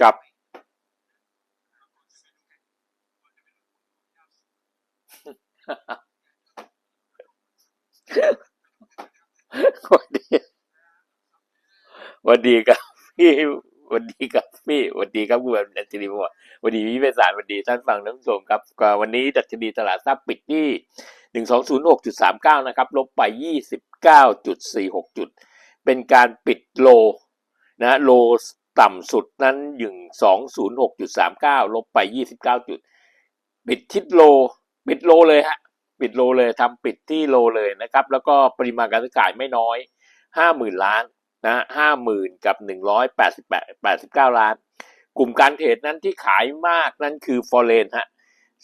กับ วันดีวันดีครับพี่วันดีครับ พี่วันดีครับคุณดัชนีบอกวันดีพี่เปสารวันดีท่านฟังท่านผู้ชมครับวันนี้ดัชนีตลาดทรัพย์ปิดที่หนึ่งสองศูนย์หกจุดสามเก้านะครับลบไปยี่สิบเก้าจุดสี่หกจุด เป็นการปิดโลนะโลต่ำสุดนั้นอยู่งสองศูนย์หกจุดสามเก้าลบไปยี่สิบเก้าจุด ปิดทิศโล ปิดโลเลยฮะปิดโลเลยทำปิดที่โลเลยนะครับ แล้วก็ปริมาณการซื้อขายไม่น้อยห้าหมื่นล้าน นะห้าหมื่นกับหนึ่งร้อยแปดสิบแปดแปดสิบเก้าล้าน กลุ่มการเทรดนั้นที่ขายมากนั่นคือฟอร์เรนฮะ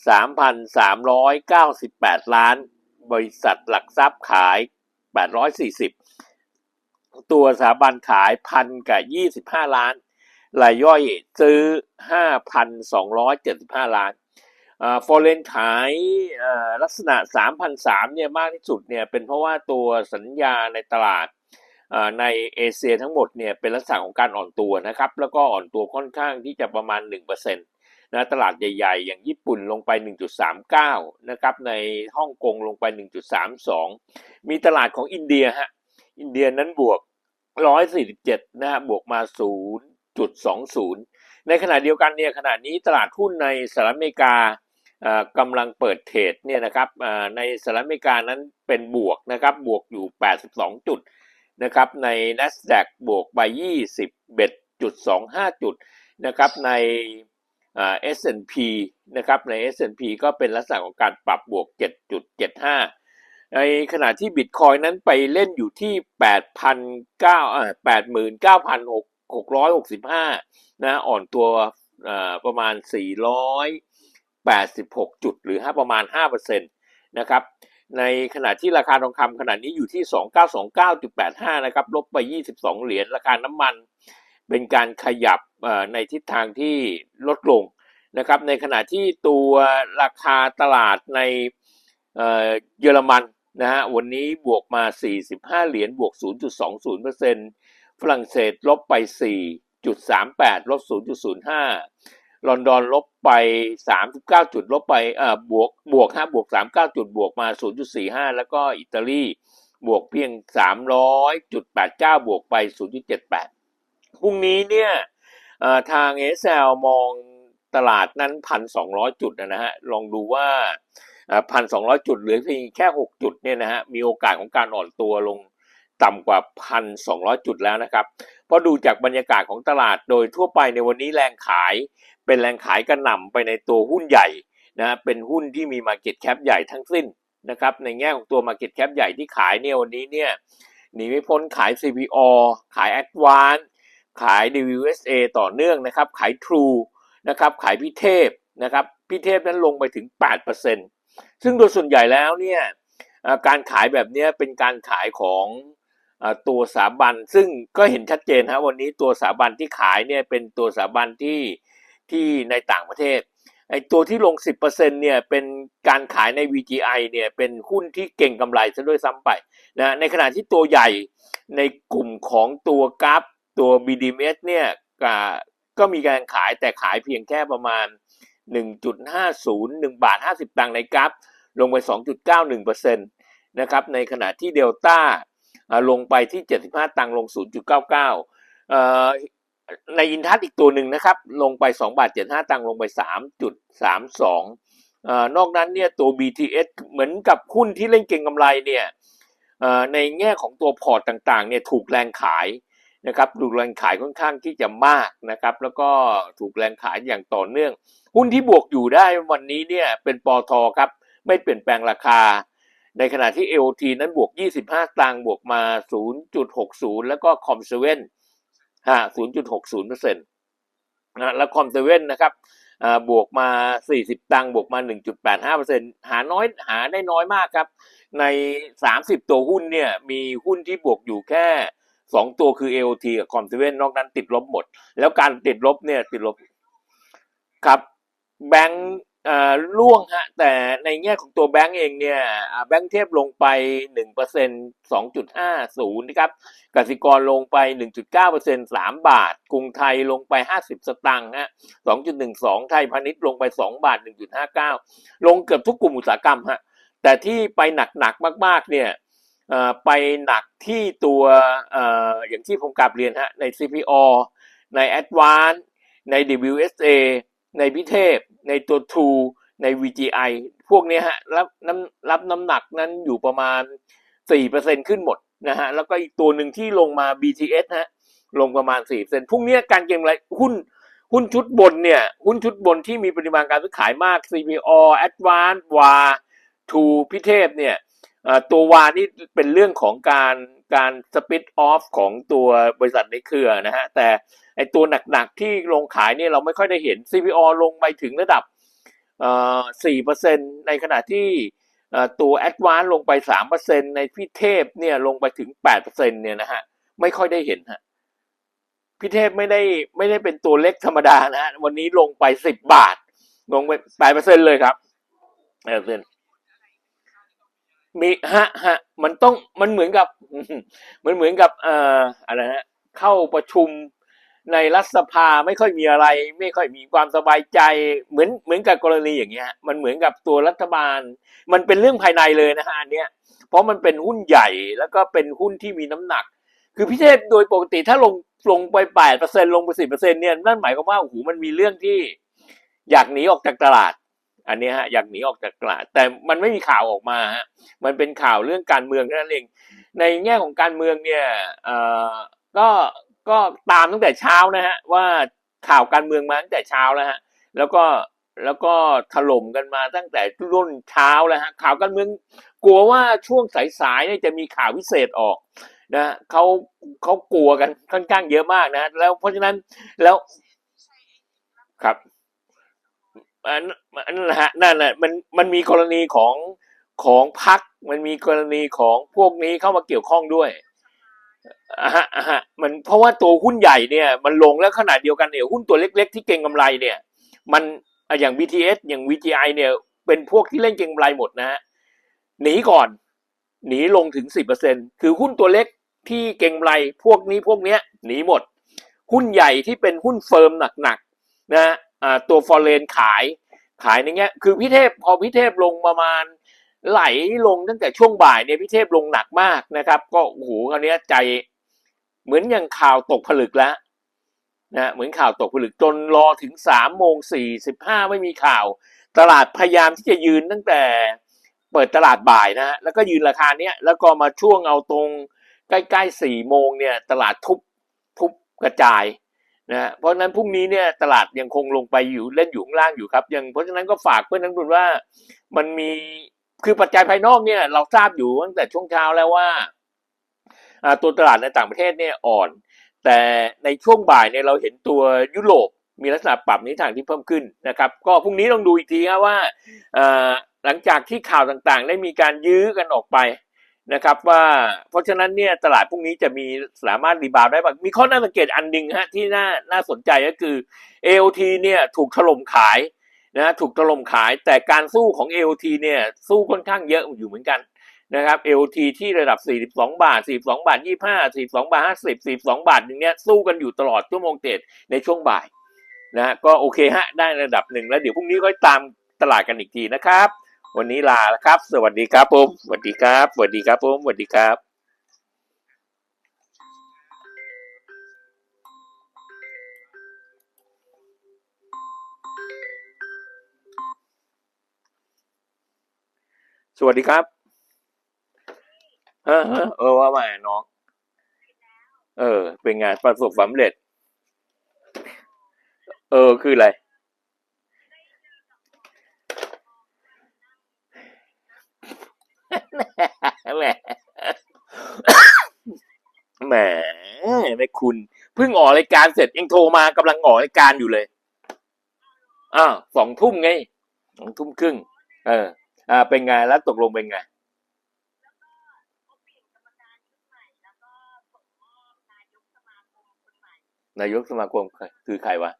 สามพันสามร้อยเก้าสิบแปดล้าน บริษัทหลักทรัพย์ขายแปดร้อยสี่สิบตัวสถาบันขายพันกับยี่สิบห้าล้านรายย่อยซื้อห้าพันสองร้อยเจ็ดสิบห้าล้านฟอร์เรนขายลักษณะสามพันสามเนี่ยมากที่สุดเนี่ยเป็นเพราะว่าตัวสัญญาในตลาด ในเอเชียทั้งหมดเนี่ยเป็นลักษณะของการอ่อนตัวนะครับ แล้วก็อ่อนตัวค่อนข้างที่จะประมาณหนึ่งเปอร์เซ็นต์นะตลาดใหญ่ๆ อย่างญี่ปุ่นลงไป 1.39 นะครับในฮ่องกงลงไป 1.32 มีตลาดของอินเดียฮะอินเดียนั้นบวก 147 นะฮะบวกมา 0.20 ในขณะเดียวกันเนี่ยขณะนี้ตลาดหุ้นในสหรัฐอเมริกาอ่ากำลังเปิดเทรดเนี่ยนะครับอ่าในสหรัฐอเมริกานั้นเป็นบวกนะครับบวกอยู่ 82 จุด นะครับใน NASDAQ บวกไป 21.25 จุดนะครับในอ่า S&P นะครับใน S&P ก็เป็นลักษณะของการปรับบวก 7.75 ในขณะที่บิตคอยนั้นไปเล่นอยู่ที่ 8,900อ่า89,665 นะอ่อนตัวประมาณ 486 จุดหรือ 5 ประมาณ 5%นะครับ ในขณะที่ราคาทองคำขณะนี้อยู่ที่ 2929.85 นะครับ ลบไป 22 เหรียญ ราคาน้ำมันเป็นการขยับในทิศทางที่ลดลงนะครับ ในขณะที่ตัวราคาตลาดในเยอรมันนะฮะ วันนี้บวกมา 45 เหรียญ บวก 0.20%ฝรั่งเศสลบไป 4.38 ลบ 0.05 ลอนดอนลบไป 39 จุดลบไปเอ่อบวกบวกฮะบวก 39 จุดบวกมา 0.45 แล้วก็อิตาลีบวกเพียง 300.89 บวกไป 0.78 พรุ่งนี้เนี่ยทางเอสแอลมองตลาดนั้น 1,200 จุดนะฮะ ลองดูว่าพันสองร้อยจุดเหลือเพียงแค่หกจุดเนี่ยนะฮะ มีโอกาสของการอ่อนตัวลง ต่ำกว่าพันสองร้อยจุดแล้วนะครับ เพราะดูจากบรรยากาศของตลาดโดยทั่วไปในวันนี้แรงขาย เป็นแรงขายกระหน่ำไปในตัวหุ้นใหญ่นะเป็นหุ้นที่มี Market Cap ใหญ่ทั้งสิ้นนะครับในแง่ของตัว Market Cap ใหญ่ที่ขายเนี่ยวันนี้เนี่ยหนีไม่พ้นขาย CPO ขาย Advance ขาย DWSA ต่อเนื่องนะครับ ขาย True นะครับขายพิเทพนะครับพิเทพนั้นลงไปถึง 8%ซึ่งโดยส่วนใหญ่แล้วเนี่ยการขายแบบนี้เป็นการขายของ ตัวสาบันซึ่งก็เห็นชัดเจนฮะวันนี้ตัวสาบันที่ขายเนี่ยเป็นตัวสาบันที่ที่ในต่างประเทศไอตัวที่ลง 10%เนี่ยเป็นการขายใน VGI เนี่ยเป็นหุ้นที่เก่งกำไรซะด้วยซ้ำไปนะในขณะที่ตัวใหญ่ในกลุ่มของตัวกราฟตัว BDMs เนี่ยก็ก็มีการขายแต่ขายเพียงแค่ประมาณ 1.50 1 บาท 50 ตังค์ในกราฟลงไป 2.91%นะครับในขณะที่เดลต้า ลงไปที่ 75 ตังค์ลง 0.99เอ่อในอินทัศอีกตัวหนึ่งนะครับ ลงไป 2 บาท 75 ตังค์ลงไป 3.32เอ่อนอกนั้นเนี่ยตัว BTS เหมือนกับหุ้นที่เล่นเก่งกำไรเนี่ยในแง่ของตัวพอร์ตต่างๆเนี่ยถูกแรงขายนะครับถูกแรงขายค่อนข้างที่จะมากนะครับแล้วก็ถูกแรงขายอย่างต่อเนื่อง หุ้นที่บวกอยู่ได้วันนี้เนี่ยเป็นปอทครับไม่เปลี่ยนแปลงราคา ในขณะที่ AOT นั้นบวก 25 ตังค์บวกมา 0.60 แล้วก็คอมเซเว่นฮะ0.60%นะแล้วคอมเซเว่นนะครับบวกมา 40 ตังค์บวกมา 1.85%หาน้อยหาได้น้อยมากครับ ใน 30 ตัวหุ้นเนี่ยมีหุ้นที่บวกอยู่แค่ 2 ตัวคือ AOT กับคอมเซเว่นนอกนั้นติดลบหมด แล้วการติดลบเนี่ยติดลบครับแบงก์ อ่วงฮะแต่ในแง่ของตัวแบงก์เองเนี่ยแบงก์เทพลงไปหนึ่งเปอร์เซ็นสองจุดห้าศูนย์นะครับกสิกรลงไปหนึ่งจุดเก้าเปอร์เซ็นสามบาท กรุงไทยลงไปห้าสิบสตางค์ฮะสองจุดหนึ่งสองไทยพาณิชย์ลงไปสองบาทหนึ่งจุดห้าเก้าลงเกือบทุกกลุ่มอุตสาหกรรมฮะแต่ที่ไปหนักๆมาก ๆ เนี่ยไปหนักที่ตัวเอ่ออย่างที่ผมกลับเรียนฮะใน CPO ใน Advance ใน WSA ในพิเทพ ในตัว True ใน VGI พวกนี้ฮะรับน้ำรับน้ำหนักนั้นอยู่ประมาณ 4%ขึ้นหมดนะฮะแล้วก็อีกตัวหนึ่งที่ลงมา BTS ฮะลงประมาณ 4%พรุ่งนี้การเก็งไรหุ้นหุ้นชุดบนเนี่ย หุ้นชุดบนที่มีปริมาณการซื้อขายมาก CPO Advance วาทูพิเทพเนี่ย ตัววานี่เป็นเรื่องของการการสปิดออฟของตัวบริษัทในเครือนะฮะ แต่ไอตัวหนักๆที่ลงขายเนี่ยเราไม่ค่อยได้เห็น CPO ลงไปถึงระดับอ่อสี่เปอร์เซ็นในขณะที่อ่อตัว a d v a n c e ลงไปสามเปอร์เซ็นในพิเทพเนี่ยลงไปถึงแปดเปอร์เซ็นเนี่ยนะฮะ ไม่ค่อยได้เห็นฮะพิเทพไม่ได้ไม่ได้เป็นตัวเล็กธรรมดานะฮะวันนี้ลงไปสิบบาท ลงไปแปดเปอร์เซ็นเลยครับแปดเปอร์เซ็น มีฮะฮะมันต้องมันเหมือนกับมันเหมือนกับเอ่ออะไรฮะเข้าประชุมในรัฐสภาไม่ค่อยมีอะไร ไม่ค่อยมีความสบายใจเหมือนเหมือนกับกรณีอย่างเงี้ย มันเหมือนกับตัวรัฐบาล มันเป็นเรื่องภายในเลยนะฮะอันเนี้ยเพราะมันเป็นหุ้นใหญ่แล้วก็เป็นหุ้นที่มีน้ำหนัก คือพิเทพโดยปกติถ้าลงลงไปแปดเปอร์เซ็นลงไปสิบเปอร์เซ็นเนี่ยนั่นหมายความว่าโอ้โหมันมีเรื่องที่อยากหนีออกจากตลาด อันนี้ฮะอยากหนีออกจากตลาด แต่มันไม่มีข่าวออกมาฮะมันเป็นข่าวเรื่องการเมืองนั้นเองในแง่ของการเมืองเนี่ยเอ่อก็ก็ตามตั้งแต่เช้านะฮะว่าข่าวการเมืองมาตั้งแต่เช้าแล้วฮะแล้วก็แล้วก็ถล่มกันมาตั้งแต่รุ่นเช้าแล้วฮะข่าวการเมืองกลัวว่าช่วงสายๆเนี่ยจะมีข่าวพิเศษออกนะเขาเขากลัวกันค่อนข้างเยอะมากนะ แล้วเพราะฉะนั้นแล้วครับ อันนั่นแหละฮะนั่นแหละมันมันมีกรณีของของพักมันมีกรณีของพวกนี้เข้ามาเกี่ยวข้องด้วยอะฮะอะฮะมันเพราะว่าตัวหุ้นใหญ่เนี่ย มันลงแล้วขนาดเดียวกันเนี่ยหุ้นตัวเล็ก ๆ ที่เก่งกำไรเนี่ย มันอย่าง BTS อย่าง VGI เนี่ย เป็นพวกที่เล่นเก่งกำไรหมดนะฮะหนีก่อน หนีลงถึงสิบเปอร์เซ็นคือหุ้นตัวเล็กที่เก่งกำไรพวกนี้พวกเนี้ยหนีหมด หุ้นใหญ่ที่เป็นหุ้นเฟิร์มหนักๆนะ ตัวฟอร์เรนขายขายในเงี้ยคือพี่เทพพอพี่เทพลงประมาณไหลลงตั้งแต่ช่วงบ่ายเนี่ยพี่เทพลงหนักมากนะครับ ก็โอ้โหคราวนี้ใจเหมือนอย่างข่าวตกผลึกแล้วนะเหมือนข่าวตกผลึกจนรอถึงสามโมงสี่สิบห้าไม่มีข่าว ตลาดพยายามที่จะยืนตั้งแต่เปิดตลาดบ่ายนะฮะแล้วก็ยืนราคาเนี้ยแล้วก็มาช่วงเอาตรงใกล้ๆสี่โมงเนี่ยตลาดทุบทุบกระจาย นะเพราะนั้นพรุ่งนี้เนี่ยตลาดยังคงลงไปอยู่เล่นอยู่ข้างล่างอยู่ครับยังเพราะฉะนั้นก็ฝากเพื่อนนักลงทุนว่ามันมีคือปัจจัยภายนอกเนี่ยเราทราบอยู่ตั้งแต่ช่วงเช้าแล้วว่าตัวตลาดในต่างประเทศเนี่ยอ่อน แต่ในช่วงบ่ายเนี่ยเราเห็นตัวยุโรปมีลักษณะปรับนิทางที่เพิ่มขึ้นนะครับ ก็พรุ่งนี้ต้องดูอีกทีครับว่าหลังจากที่ข่าวต่างๆ ได้มีการยื้อกันออกไป นะครับว่าเพราะฉะนั้นเนี่ยตลาดพรุ่งนี้จะมีสามารถรีบาวได้บ้างมีข้อน่าสังเกตอันหนึ่งฮะที่น่าน่าสนใจก็คือ AOT เนี่ยถูกถล่มขายนะถูกถล่มขายแต่การสู้ของ AOT เนี่ยสู้ค่อนข้างเยอะอยู่เหมือนกันนะครับ AOT ที่ระดับ 42 บาท 42 บาท 25 42 บาท 50 42 บาทอย่างเนี้ยสู้กันอยู่ตลอดชั่วโมงเต็ดในช่วงบ่ายนะฮะก็โอเคฮะได้ระดับหนึ่งแล้วเดี๋ยวพรุ่งนี้ค่อยตามตลาดกันอีกทีนะครับ วันนี้ลาแล้วครับ สวัสดีครับผมสวัสดีครับสวัสดีครับผมสวัสดีครับสวัสดีครับเออเออว่ามาน้อง เออ เป็นไงประสบความสำเร็จ เออ คืออะไร แหม แหมไม่ คุณเพิ่งออกรายการเสร็จยังโทรมากำลังออกรายการอยู่เลยอ้าวสองทุ่มไงสองทุ่มครึ่ง เออ อ่า เป็นไงแล้วตกลงเป็นไงนายกสมาคมคือใครวะ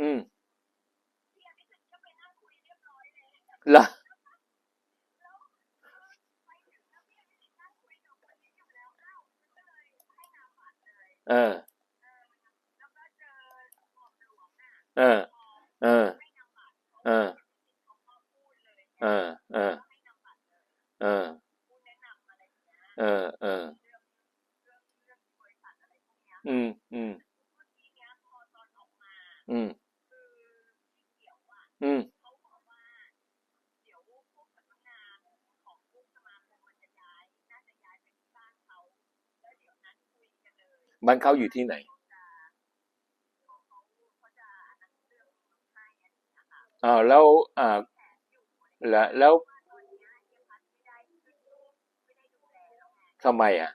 อืม เหรอเออเออเออเออเออเออเออเออเอออืมอืมอืมอืม บ้านเขาอยู่ที่ไหนอ้าแล้วอ่าแล้วแล้วทำไมอะ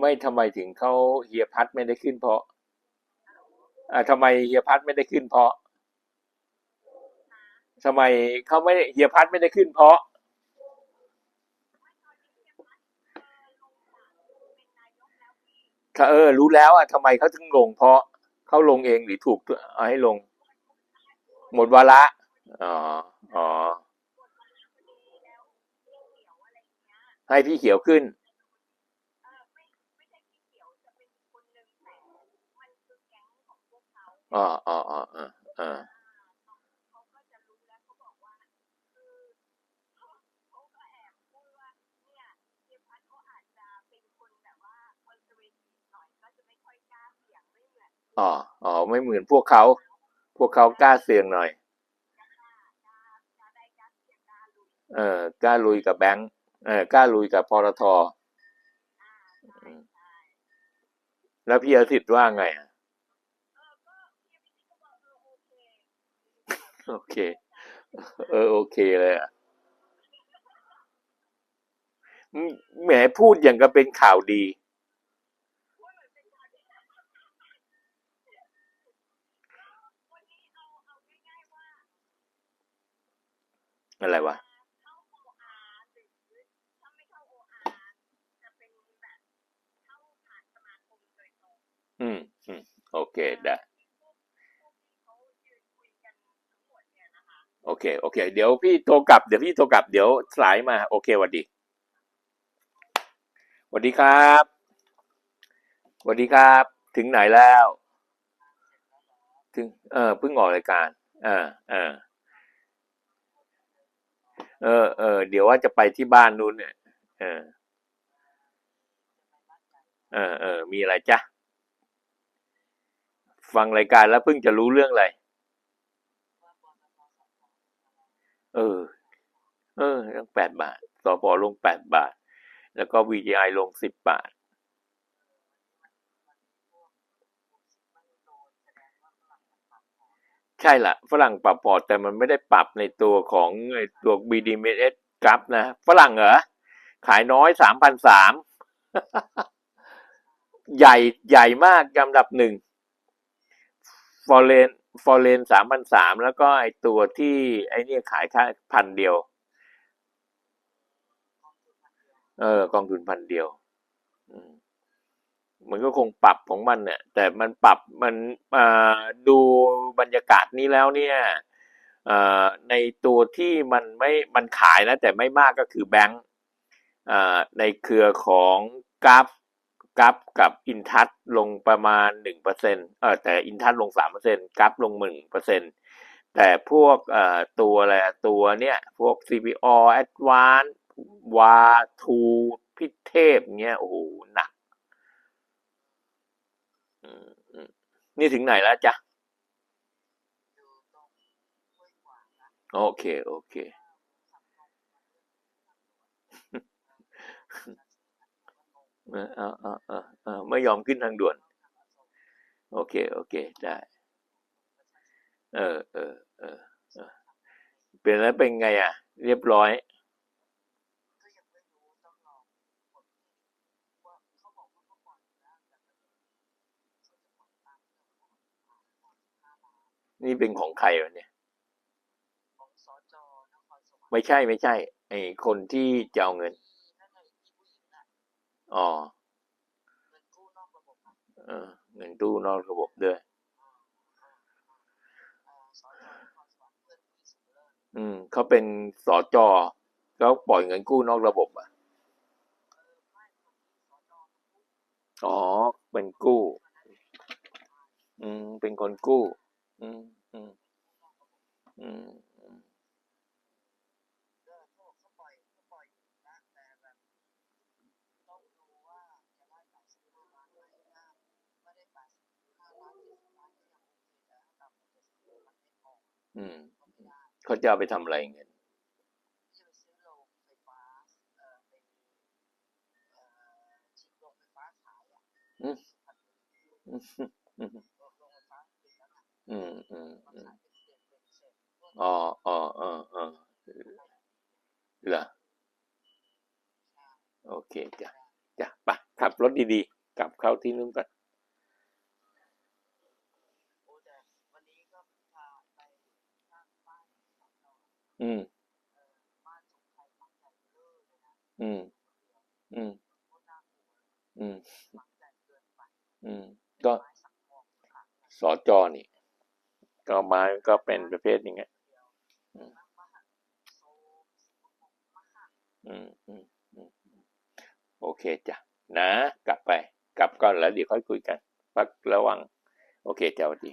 ไม่ทำไมถึงเขาเฮียพัดไม่ได้ขึ้นเพราะอ่าทำไมเฮียพัดไม่ได้ขึ้นเพราะทำไมเขาไม่เฮียพัดไม่ได้ขึ้นเพราะ ถ้า เออ รู้แล้วอะทำไมเขาถึงลง เพราะเขาลงเองหรือถูกเอาให้ลง หมดวาระอ๋ออ๋อให้พี่เขียวขึ้นอ๋ออ๋ออ๋ออ๋อ อ๋ออ๋อไม่เหมือนพวกเขา พวกเขากล้าเสี่ยงหน่อย เออกล้าลุยกับแบงค์เออกล้าลุยกับพรทอืมแล้วพี่อาทิตย์ว่าไงโอเค เออ โอเคเลยอะแหมพูดอย่างกับเป็นข่าวดี อะไรวะอืมอืมโอเคได้โอเค โอเค เดี๋ยวพี่โทรกลับ เดี๋ยวพี่โทรกลับ เดี๋ยวสายมา โอเคสวัสดีสวัสดีครับสวัสดีครับ ถึงไหนแล้ว ถึง เออเพิ่งออกรายการ เออเออ เออเออเดี๋ยวว่าจะไปที่บ้านนู้นเนี่ยเออเออเออมีอะไรจ้ะฟังรายการแล้วเพิ่งจะรู้เรื่องอะไร เออ เออตั้งแปดบาทสปลงแปดบาท แล้วก็ VGI ลงสิบบาท ช่ละฝรั่งปรับพอร์ตแต่มันไม่ได้ปรับในตัวของไอ้ตัว BDMs กราฟนะ ฝรั่งเหรอ ขายน้อยสามพันสามใหญ่ใหญ่มากลำดับหนึ่งฟอร์เรนฟอร์เรนสามพันสามแล้วก็ไอตัวที่ไอเนี่ยขายแค่พันเดียว เออกองทุนพันเดียวอืม มันก็คงปรับของมันเนี่ยแต่มันปรับมันดูบรรยากาศนี้แล้วเนี่ยในตัวที่มันไม่มันขายนะแต่ไม่มากก็คือแบงก์ในเครือของกราฟกราฟกับอินทัศลงประมาณหนึ่งเปอร์เซ็นเออแต่อินทัศลงสามเปอร์เซ็นกราฟลงหนึ่งเปอร์เซ็นแต่พวกตัวอะไรตัวเนี่ยพวก CPO Advance วาทูพิเทพเงี้ยโอ้โหหนัก นี่ถึงไหนแล้วจ๊ะ โอเค โอเค เออเออเออเออไม่ยอมขึ้นทางด่วน โอเค โอเค ได้ เออเออเออเออเป็นแล้วเป็นไงอะ เรียบร้อย นี่เป็นของใครวะเนี่ยไม่ใช่ไม่ใช่ ไอคนที่จะเอาเงิน อ๋อเงินตู้นอกระบบด้วย อืมเขาเป็นสอจอเขาปล่อยเงินกู้นอกระบบอะ อ๋อ เป็นกู้ อืม เป็นคนกู้ อืม อืม อืมอืมเขาจะเอาไปทำอะไรเงินอืมอืมอืม อืมอืมอืมอ๋ออ๋ออ๋ออ๋อเหรอโอเคจ้ะจ้ะไปขับรถดีๆ กลับเข้าที่นู่นก่อนอืม อืม อืม อืม อืม ก็สอจอนี่ ก็ไม้ก็เป็นประเภทอย่างเงี้ยอืมอืมอืมอืมโอเคจ้ะนะ กลับไป กลับก่อนแล้วเดี๋ยวค่อยคุยกัน พักระวัง โอเคจ้ะสวัสดี